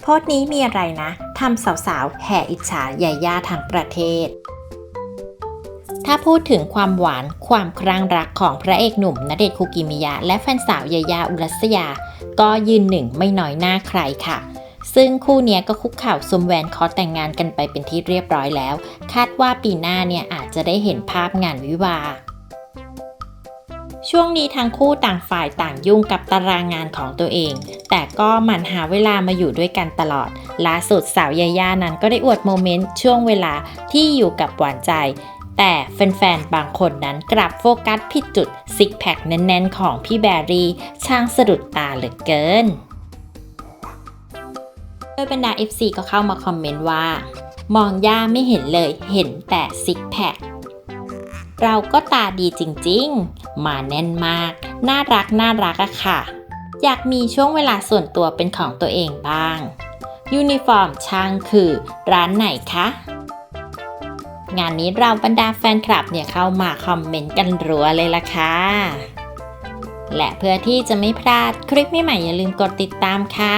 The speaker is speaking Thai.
โพสต์นี้มีอะไรนะทำสาวๆ แห่อิจฉายาย่าทั้งประเทศ ถ้าพูดถึงความหวานความครั่งรักของพระเอกหนุ่มณเดชน์คุกิมิยะ และแฟนสาวยายาอุรัสยา ก็ยืนหนึ่งไม่น้อยหน้าใครค่ะ ซึ่งคู่เนี้ยก็คุกเข่าสมแวนขอแต่งงานกันไปเป็นที่เรียบร้อยแล้ว คาดว่าปีหน้าเนี่ยอาจจะได้เห็นภาพงานวิวา ช่วงนี้ทั้งคู่ต่างฝ่ายต่างยุ่งกับตารางงานของตัวเอง แต่ก็หมั่นหาเวลามาอยู่ด้วยกันตลอด ล่าสุดสาวยาย่านั้นก็ได้อวดโมเมนต์ช่วงเวลาที่อยู่กับหวานใจ แต่แฟนๆ บางคนนั้นกลับโฟกัสผิดจุดซิกแพคแน่นๆ ของพี่แบรี่ ช่างสะดุดตาเหลือเกิน โดยบรรดา FC ก็เข้ามาคอมเมนต์ว่า มองย่าไม่เห็นเลยเห็นแต่ซิกแพค เราก็ตาดีจริงๆ มาแน่นมาก น่ารักน่ารักอะค่ะ อยากมีช่วงเวลาส่วนตัวเป็นของตัวเองบ้าง ยูนิฟอร์มช่างคือ ร้านไหนคะ งานนี้เราบรรดาแฟนคลับเนี่ยเข้ามาคอมเมนต์กันรัวเลยล่ะค่ะและเพื่อที่จะไม่พลาดคลิปใหม่ๆอย่าลืมกดติดตามค่ะ